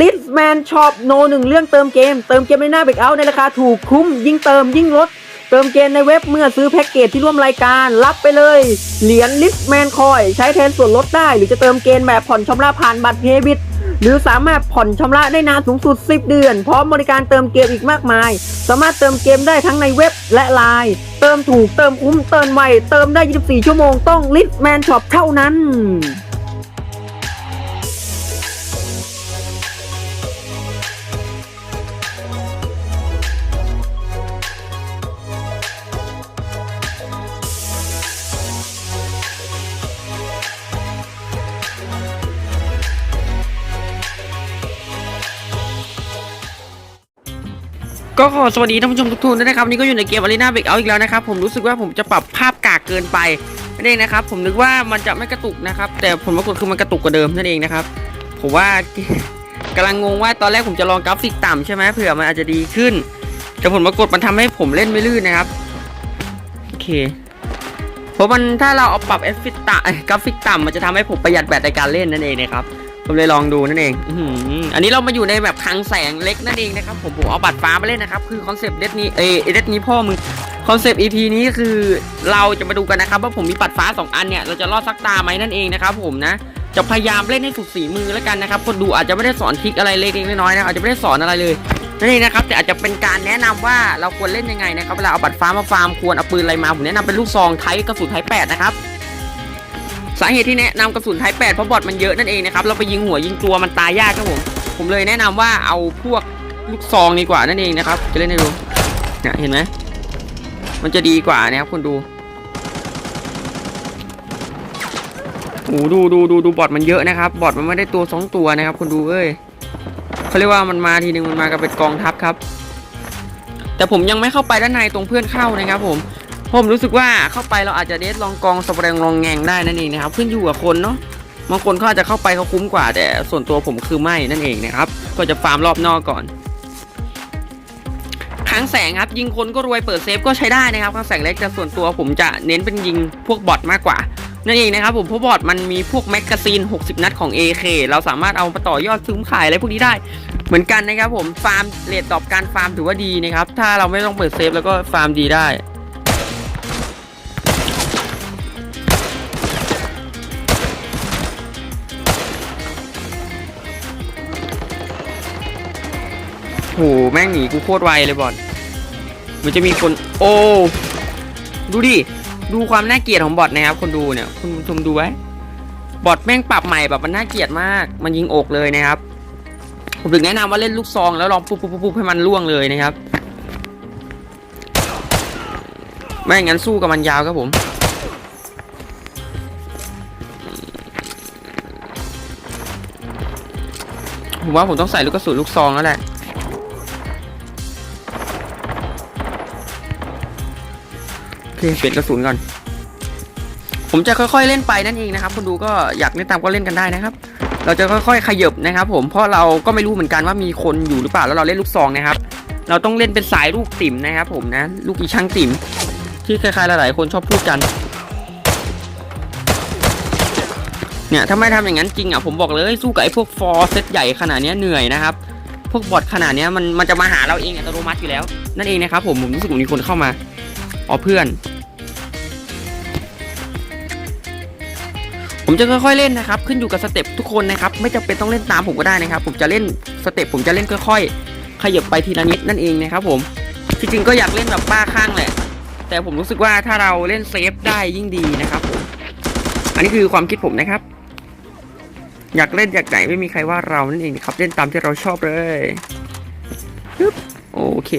ลิสแมนช็อปโนหนึ่งเรื่องเติมเกม เติมเกมในหน้าเบรกเอาในราคาถูกคุ้ม ยิ่งเติมยิ่งลด เติมเกมในเว็บเมื่อซื้อแพ็กเกจที่ร่วมรายการ รับไปเลย เหรียญลิสแมนคอยใช้แทนส่วนลดได้ หรือจะเติมเกมแบบผ่อนชำระผ่านบัตรเฮบิตหรือสามารถผ่อนชำระได้นานสูงสุด 10 เดือน พร้อมบริการเติมเกมอีกมากมาย สามารถเติมเกมได้ทั้งในเว็บและไลน์เติมถูกเติมคุ้มเติมไวเติมได้ 24 ชั่วโมงต้องลิสแมนช็อปเท่านั้น ก็ขอสวัสดีท่านผู้ชมทุกท่านด้วยนะครับวันนี่ก็อยู่ในเกมอารีนาเบรกเอาอีกแล้วนะครับผมรู้สึกว่าผมจะปรับภาพกากเกินไปนั่นเองนะครับผมนึกว่ามันจะไม่กระตุกนะครับ แต่ผลปรากฏคือมันกระตุกกว่าเดิมนั่นเองนะครับผมว่ากำลังงงว่าตอนแรกผมจะลองกราฟิกต่ำใช่ไหมเผื่อมันอาจจะดีขึ้น แต่ผลปรากฏมันทำให้ผมเล่นไม่ลื่นนะครับโอเคเพราะมันถ้าเราเอาปรับเอฟเฟกต์ต่ำกราฟิกต่ำมันจะทำให้ผมประหยัดแบตในการเล่นนั่นเองนะครับ ผมเลยลองดูนั่นเองอื้อหืออันนี้เรามาอยู่ในแบบคลังแสงเล็กนั่นเองนะครับผมผมเอาบัตรฟ้ามาเล่นนะครับ คือคอนเซปต์เด็ดนี้เอเด็ดนี้พ่อมึงคอนเซปต์ EP นี้คือเราจะมาดูกันนะครับว่าผมมีบัตรฟ้า 2 อันเนี่ยเราจะรอดซักตาไหมนั่นเองนะครับผมนะจะพยายามเล่นให้สุดสีมือแล้วกันนะครับ คนดูอาจจะไม่ได้สอนทริคอะไรเล็กๆน้อยๆนะอาจจะไม่ได้สอนอะไรเลยนั่นเองนะครับแต่อาจจะเป็นการแนะนำว่าเราควรเล่นยังไงนะครับเวลาเอาบัตรฟ้ามาฟาร์มควรเอาปืนอะไรมาผมแนะนำเป็นลูกซองไทยกระสุนไทยแปดนะครับ สาเหตุที่แนะนำกระสุนไทย8เพราะบอทมันเยอะนั่นเองนะครับเราไปยิงหัวยิงตัวมันตายยากครับผม ผมเลยแนะนำว่าเอาพวกลูกซองดีกว่านั่นเองนะครับจะเล่นให้ดูเนี่ยเห็นไหมมันจะดีกว่านะครับคุณดูโอ้ดูดูดูดูบอทมันเยอะนะครับ บอทมันไม่ได้ตัวสองตัวนะครับ คุณดูเอ้ยเขาเรียกว่ามันมาทีนึงมันมากันเป็นกองทัพครับ แต่ผมยังไม่เข้าไปด้านในตรงเพื่อนเข้านะครับ ผม ผมรู้สึกว่าเข้าไปเราอาจจะเดทลองกองสเปรงลองแงงได้นั่นเองนะครับขึ้นอยู่กับคนเนาะบางคนเขาอาจจะเข้าไปเขาคุ้มกว่า แต่ส่วนตัวผมคือไม่นั่นเองนะครับก็จะฟาร์มรอบนอกก่อนค้างแสงครับยิงคนก็รวยเปิดเซฟก็ใช้ได้นะครับค้างแสงเล็กแต่ส่วนตัวผมจะเน้นเป็นยิงพวกบอทมากกว่านั่นเองนะครับผมเพราะบอทมันมีพวกแมกกาซีน 60 นัดของ AK เราสามารถเอามาต่อยอดซื้อขายอะไรพวกนี้ได้ เหมือนกันนะครับผมฟาร์มเรทตอบการฟาร์มถือว่าดีนะครับถ้าเราไม่ต้องเปิดเซฟแล้วก็ฟาร์มดีได้ โหแม่งหนีกูโคตรไวเลยบอลมันจะมีคนโอ้ดูดิดูความน่าเกลียดของบอทนะครับคนดูเนี่ยคุณชมดูไว้บอทแม่งปรับใหม่แบบมันน่าเกลียดมาก มันยิงอกเลยนะครับผมถึงแนะนำว่าเล่นลูกซองแล้วลองปุ๊บปุ๊บปุ๊บปุ๊บให้มันล่วงเลยนะครับไม่งั้นสู้กับมันยาวครับผมผมว่าผมต้องใส่ลูกกระสุนลูกซองแล้วแหละ เปลี่ยนกระสุนก่อน ผมจะค่อยๆเล่นไปนั่นเองนะครับคนดูก็อยากเล่นตามก็เล่นกันได้นะครับ เราจะค่อยๆขยับนะครับ ผมเพราะเราก็ไม่รู้เหมือนกันว่ามีคนอยู่หรือเปล่าแล้วเราเล่นลูกซองนะครับ เราต้องเล่นเป็นสายลูกติ่มนะครับ ผมนะ ลูกอีช่างติ่มที่ใครๆหลายๆคนชอบพูดกัน เนี่ยถ้าไม่ทำอย่างนั้นจริงอะผมบอกเลยสู้กับไอ้พวกฟอร์เซตใหญ่ขนาดนี้เหนื่อยนะครับพวกบอทขนาดนี้มันมันจะมาหาเราเองอัตโนมัติอยู่แล้ว นั่นเองนะครับผมผมรู้สึกมีคนเข้ามาอ๋อเพื่อน ผมจะค่อยๆเล่นนะครับ ขึ้นอยู่กับสเต็ปทุกคนนะครับ ไม่จำเป็นต้องเล่นตามผมก็ได้นะครับ ผมจะเล่นสเต็ปผมจะเล่นค่อยๆ ขยับไปทีละนิดนั่นเองนะครับผม จริงๆก็อยากเล่นแบบบ้าข้างแหละ แต่ผมรู้สึกว่าถ้าเราเล่นเซฟได้ยิ่งดีนะครับผม อันนี้คือความคิดผมนะครับ อยากเล่นอยากไหนไม่มีใครว่าเรานั่นเองนะครับ เล่นตามที่เราชอบเลยปึ๊บโอเค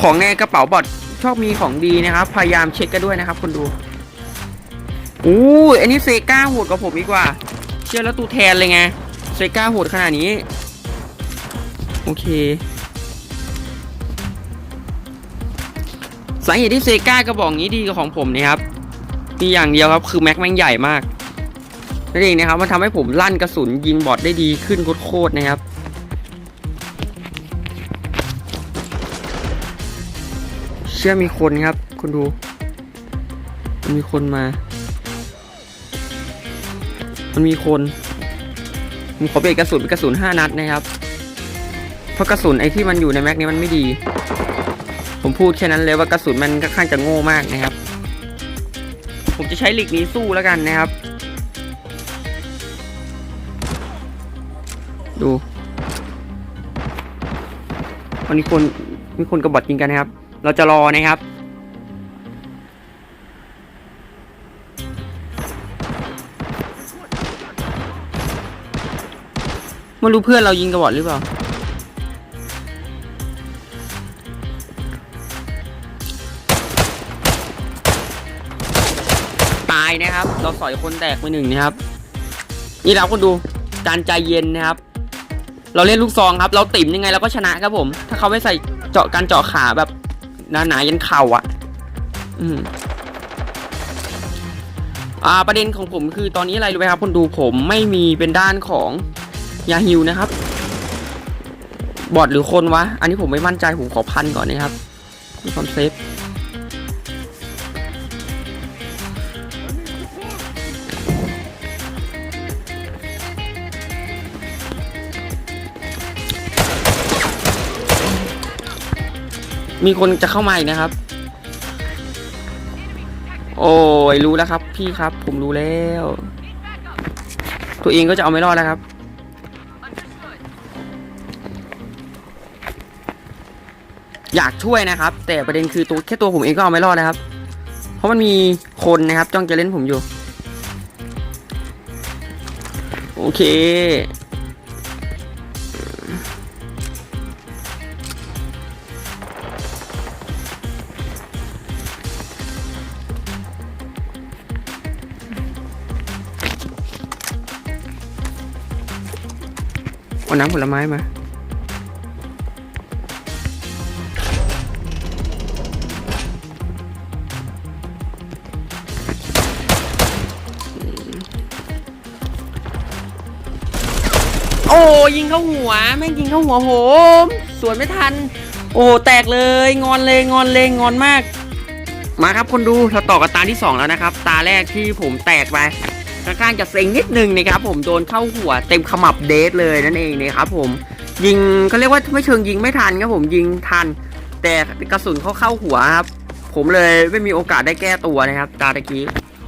ของในกระเป๋าบอดชอบมีของดีนะครับ พยายามเช็คกันด้วยนะครับคนดู อู้ยอันนี้เซก้าโหดกว่าผมอีกว่า เชื่อแล้วตูแทนเลยไง เซก้าโหดขนาดนี้ โอเค สาเหตุที่เซก้ากระบอกนี้ดีกว่าของผมนะครับ มีอย่างเดียวครับ คือแม็กแม่งใหญ่มากนั่นเองนะครับ มันทำให้ผมลั่นกระสุนยิงบอทได้ดีขึ้นโคตรๆนะครับเชื่อมีคนครับ คุณดู มีคนมา มันมีคนผมขอเปลี่ยนกระสุนเป็นกระสุนห้านัดนะครับ เพราะกระสุนไอ้ที่มันอยู่ในแม็กนี้มันไม่ดี ผมพูดแค่นั้นเลยว่ากระสุนมันค่อนข้างจะโง่มากนะครับ ผมจะใช้หลีกนี้สู้แล้วกันนะครับ ดูวันนี้คนมีคนกระบอดยิงกันนะครับ เราจะรอนะครับ ไม่รู้เพื่อนเรายิงกระบอกหรือเปล่า ตายนะครับ เราสอยคนแตกไปหนึ่งนะครับ นี่เราคนดูการใจเย็นนะครับ เราเล่นลูกซองครับ เราติ่มยังไงเราก็ชนะครับผม ถ้าเขาไม่ใส่เจาะการเจาะขาแบบหนาๆยันเข่าอะ อืมอ่าประเด็นของผมคือตอนนี้อะไรรู้ไหมครับคนดูผมไม่มีเป็นด้านของ ยาฮิวนะครับ บอดหรือคนวะ อันนี้ผมไม่มั่นใจ ผมขอพันก่อนนะครับมีความเซฟมีคนจะเข้ามาอีกนะครับ โอ้ยรู้แล้วครับ พี่ครับ ผมรู้แล้ว ตัวเองก็จะเอาไม่รอดแล้วครับ อยากช่วยนะครับ แต่ประเด็นคือตัวแค่ตัวผมเองก็เอาไม่รอดนะครับ เพราะมันมีคนนะครับ จ้องจะเล่นผมอยู่ โอเค เอาน้ำผลไม้มา ยิงเข้าหัว แม่งยิงเข้าหัวผมสวนไม่ทัน โอ้แตกเลยงอนเลยงอนเลยงอนมาก มาครับคนดูเราต่อกับตาที่ 2 แล้วนะครับ ตาแรกที่ผมแตกไปค่อนข้างจะเซ็งนิดนึงนะครับผมโดนเข้าหัวเต็มขมับเดทเลยนั่นเองนะครับผมยิงเขาเรียกว่าไม่เชิงยิงไม่ทันครับผมยิงทัน แต่กระสุนเขาเข้าหัวครับผมเลยไม่มีโอกาสได้แก้ตัวนะครับ ตาตะกี้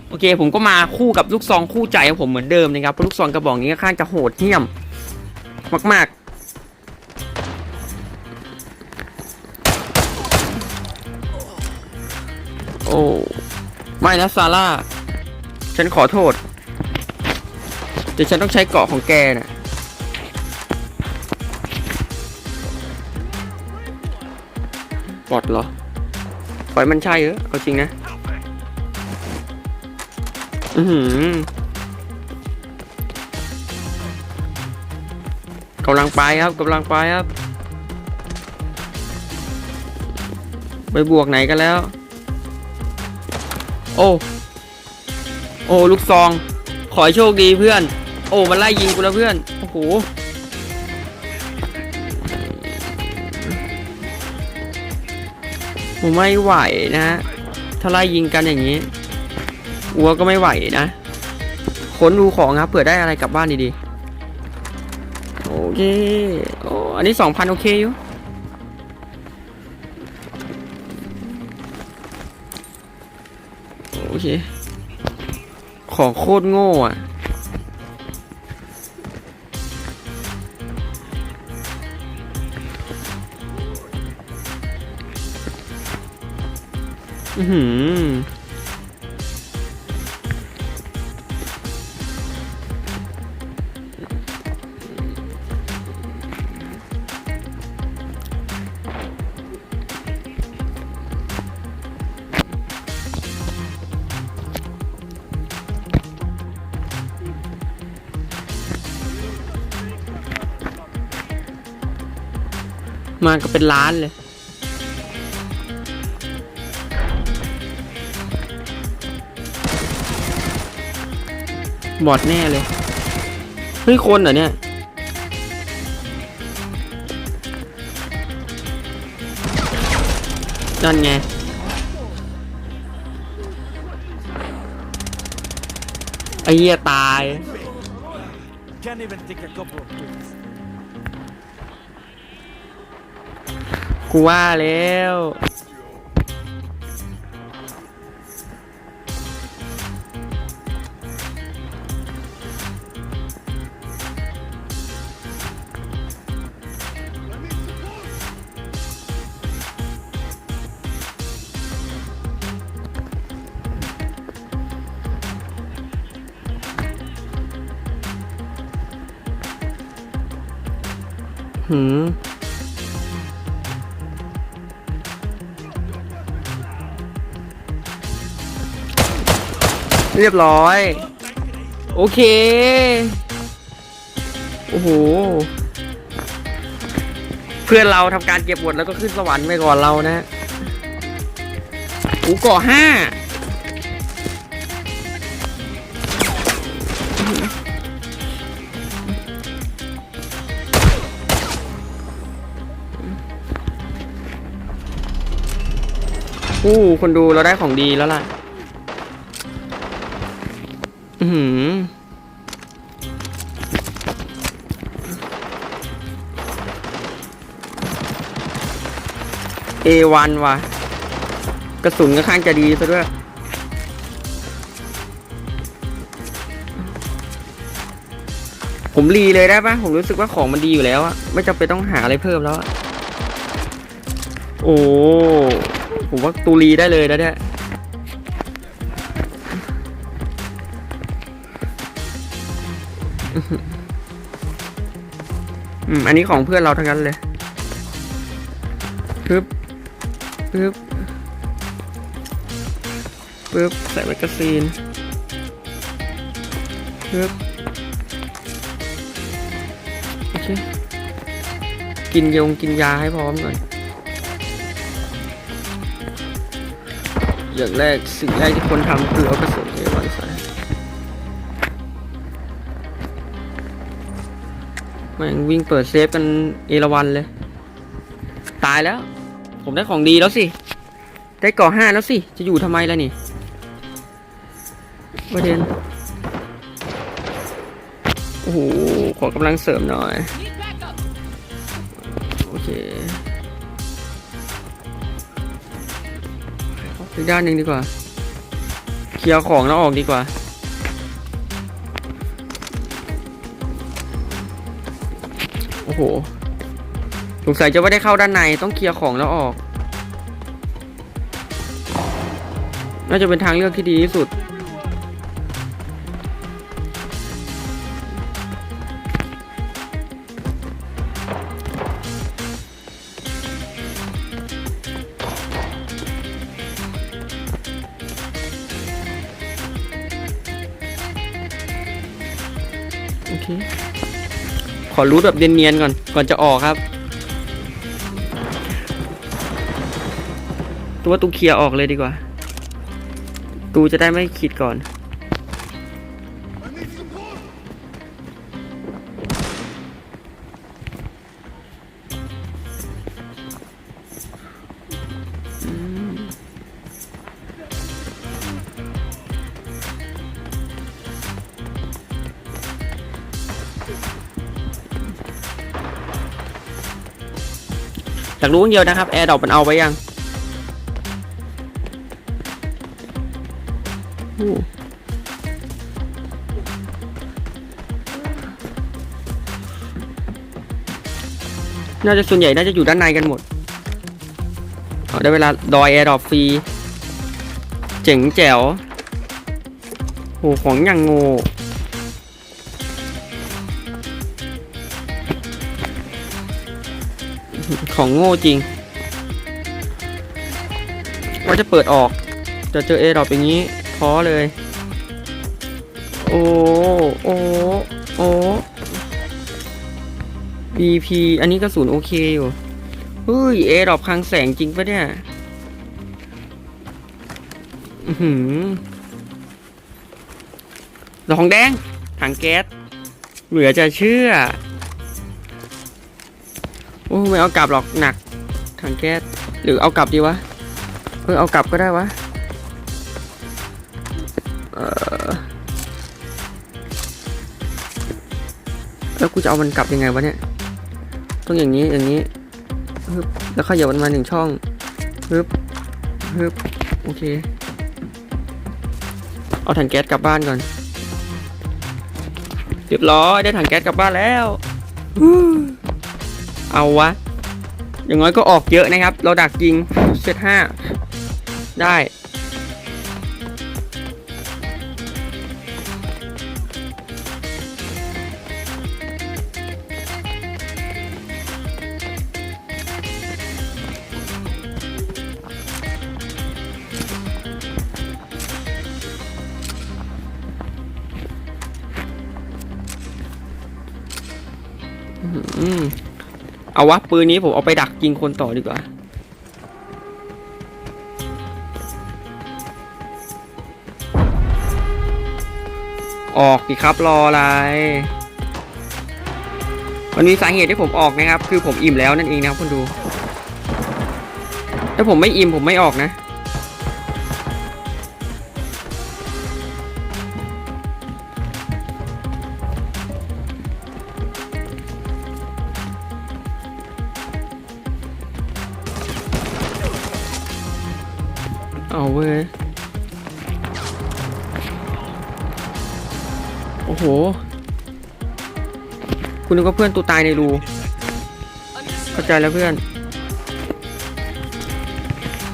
โอเค ผมก็มาคู่กับลูกซองคู่ใจของผมเหมือนเดิมนะครับเพราะลูกซองกระบอกนี้ค่อนข้างจะโหดเหี้ยม มาก ๆ โอ้ ไม่นะซาร่า ฉันขอโทษ เดี๋ยวฉันต้องใช้เกาะของแกนะปลอดเหรอปล่อยมันใช่เหรอเอาจริงนะ อือหือ กำลังไปครับกำลังไปครับ ไปบวกไหนกันแล้ว โอ้ โอ้ลูกซอง ขอให้โชคดีเพื่อน โอ้มันไล่ยิงกูแล้วเพื่อน โอ้โหผมไม่ไหวนะ ถ้าไล่ยิงกันอย่างนี้ อัวก็ไม่ไหวนะ ค้นดูของครับเผื่อได้อะไรกลับบ้านดีๆ เคโอ้อันนี้สองพันโอเคอยู่โอเค ของโคตรโง่อะอือหือ มาก็เป็นล้านเลย บอดแน่เลย เฮ้ย คนเหรอเนี่ย นั่นไงไอ้เหี้ยตาย กูว่าแล้ว เรียบร้อย โอเค โอ้โห เพื่อนเราทำการเก็บหมดแล้วก็ขึ้นสวรรค์ไปก่อนเรานะอูเกาะห้าอู้คนดูเราได้ของดีแล้วล่ะ อือหือเอวันว่ะ กระสุนก็ข้างจะดีซะด้วย ผมรีเลยได้ปะผมรู้สึกว่าของมันดีอยู่แล้วอะไม่จำเป็นต้องหาอะไรเพิ่มแล้วอะโอ้ ผมว่าตูรีได้เลยนะเนี่ย อืมอันนี้ของเพื่อนเราทั้งนั้นเลยปึ๊บปึ๊บปึ๊บใส่แมกกาซีนปึ๊บโอเคกินยงกินยาให้พร้อมก่อน อย่างแรกสิ่งแรกที่ควรทำคือเอากระสุนเอวั ม่งวิ่งเปิดเซฟกันเอราวันเลย ตายแล้ว ผมได้ของดีแล้วสิ ได้ก่อห้าแล้วสิ จะอยู่ทำไมล่ะนี่ประเด็นโอ้โห ขอกำลังเสริมหน่อย โอเคอีกด้านหนึ่งดีกว่า เคลียร์ของแล้วออกดีกว่า อ้โห สงสัยจะไม่ได้เข้าด้านในต้องเคลียร์ของแล้วออก น่าจะเป็นทางเลือกที่ดีที่สุด โอเค ขอรู้แบบเนียนๆก่อน ก่อนจะออกครับ ตัวตูเคลียร์ออกเลยดีกว่า ตูจะได้ไม่คิดก่อน อยากรู้อย่างเดียวนะครับแอร์ดอกมันเอาไปยังน่าจะส่วนใหญ่น่าจะอยู่ด้านในกันหมดเได้เวลาดอยแอร์ดรอปฟรี เจ๋งแจ๋วโหของอย่างโง่ ของโง่จริงว่าจะเปิดออก จะเจอเอดอปอย่างนี้ท้อเลย โอ้โอ้โอ้ BP อันนี้กระสุนโอเคอยู่เฮ้ยเอดอปคลังแสงจริงปะเนี่ยอือหือดอกแดงถังแก๊ส เหลือจะเชื่อ อ้ไม่เอากลับหรอกหนักถังแก๊สหรือเอากลับดีวะเออเอากลับก็ได้วะเออแล้วกูจะเอามันกลับยังไงวะเนี่ยต้องอย่างนี้อย่างนี้ฮึบแล้วขยับมันมาหนึ่งช่องฮึบฮึบโอเค เอาถังแก๊สกลับบ้านก่อนเรียบร้อยได้ถังแก๊สกลับบ้านแล้ว เอาวะ อย่างน้อยก็ออกเยอะนะครับ เราดักยิงเซตห้าได้ เอาวะปืนนี้ผมเอาไปดักยิงคนต่อดีกว่า ออกดิครับรออะไร มันมีสาเหตุที่ผมออกนะครับ คือผมอิ่มแล้วนั่นเองนะครับคุณดู ถ้าผมไม่อิ่มผมไม่ออกนะ คุณนึกว่าเพื่อนตัวตายในรูเข้าใจแล้วเพื่อน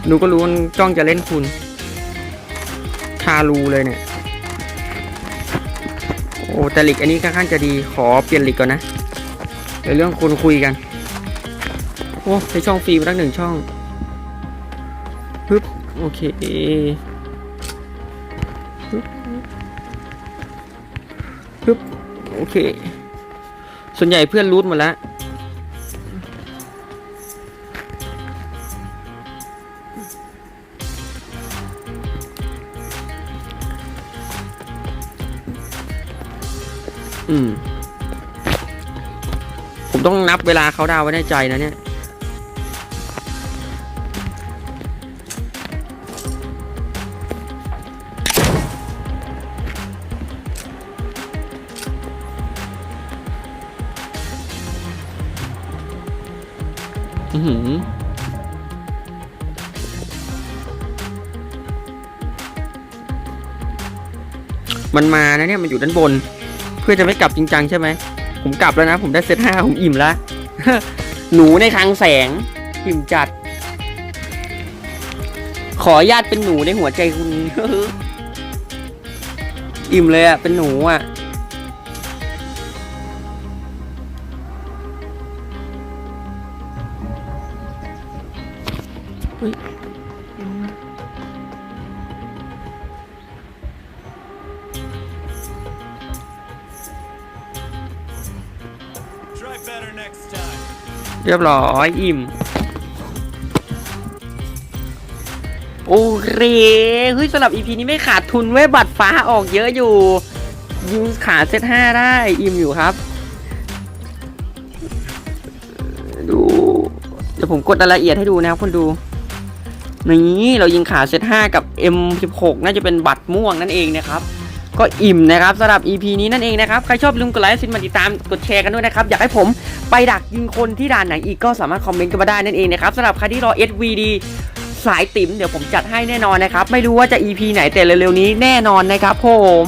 หนูก็รู้มันจ้องจะเล่นคุณ คารูเลยเนี่ย โอ้แต่หลิกอันนี้ค่อนข้างจะดีขอเปลี่ยนหลิกก่อนนะเดี๋ยวเรื่องคุณคุยกัน โอ้ในช่องฟรีมาตั้งหนึ่งช่องฮึ๊บ โอเค โอเค ส่วนใหญ่เพื่อนรูทหมดแล้วอืม ผมต้องนับเวลาเขาดาวไว้ในใจนะเนี่ย อือมันมานะเนี่ยมันอยู่ด้านบน เพื่อจะไม่กลับจริงจังใช่ไหม ผมกลับแล้วนะ ผมได้เซตห้าผมอิ่มแล้วหนูในคลังแสง อิ่มจัด ขอญาตเป็นหนูในหัวใจคุณ อิ่มเลยอะเป็นหนูอะ เรียบร้อยอิ่ม โอเคเฮ้ยสำหรับ EP นี้ไม่ขาดทุนเว้ยบัตรฟ้าออกเยอะอยู่ยิงขาเซตห้าได้อิ่มอยู่ครับ ดูเดี๋ยวผมกดรายละเอียดให้ดูนะครับคนดู นี่เรายิงขาเซตห้ากับ M16 น่าจะเป็นบัตรม่วงนั่นเองนะครับ ก็อิ่มนะครับสำหรับ EP นี้นั่นเองนะครับ ใครชอบลืมกดไลค์สินมาติดตามกดแชร์กันด้วยนะครับ อยากให้ผมไปดักยิงคนที่ด่านไหนอีกก็สามารถคอมเมนต์กันมาได้นั่นเองนะครับสำหรับใครที่รอ SVD สายติ๋มเดี๋ยวผมจัดให้แน่นอนนะครับ ไม่รู้ว่าจะ EP ไหนแต่เร็วๆนี้แน่นอนนะครับผม